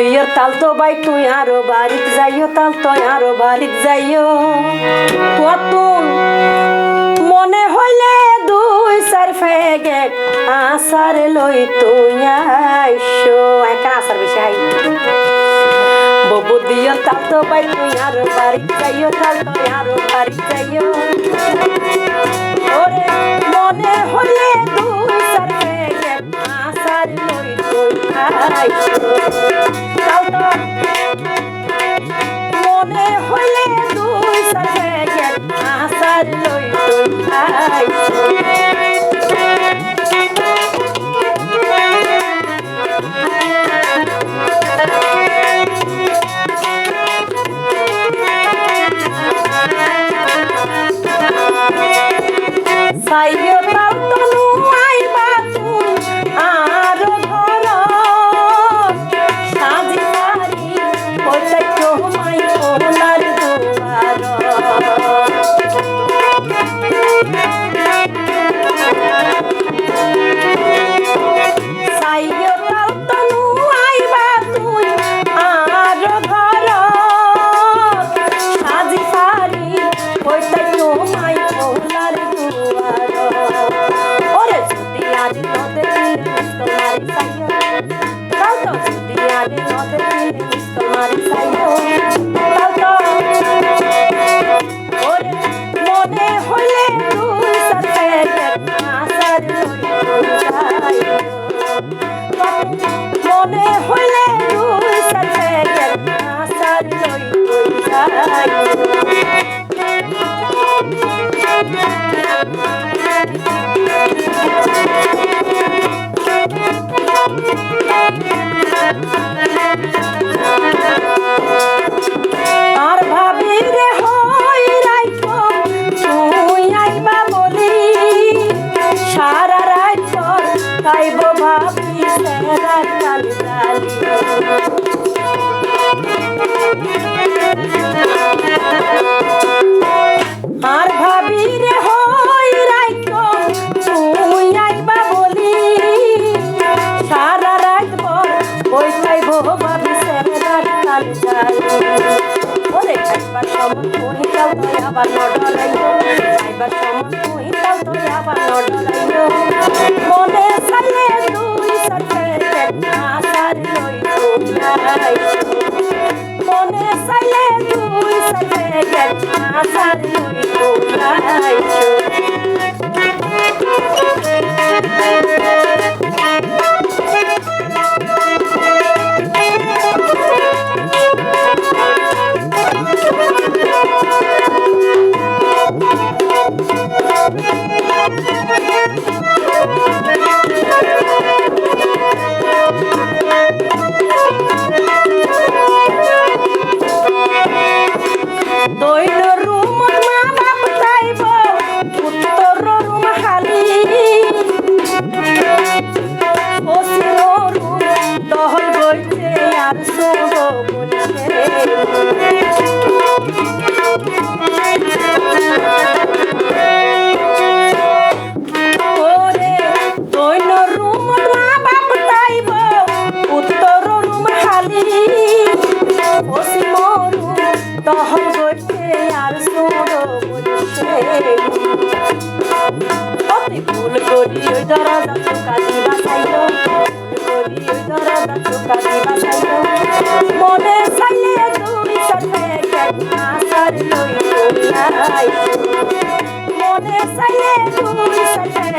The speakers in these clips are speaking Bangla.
দিয়ের তাল তো বাই তুই আরও বাড়িত যাইও তাল তো আরও বাড়িত যাইও তুন মনে হইলে দুই চার ফেগেট আসার লই তুই আইসো। একা আসার বেশি আই ববু তাল তো বাই তুই আরও বাড়িত যাইও তাল তো আরও বাড়িত যাইও ওরে মনে হইলে দুই চার ফেগেট আসার লই তুই আইসো। মনে হইলে দুই সাথে আসার লই আইছো আর ভাবি রে হই রাইতো তুই আইবা বলি। সারা রাত পর ওই খাইব ভাবি সেরা কাল আবার নডরাইও খাইবার সময় তুই আবার নডরাইও তুই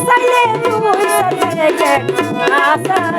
চাইলে তুই তুই সাথে আসার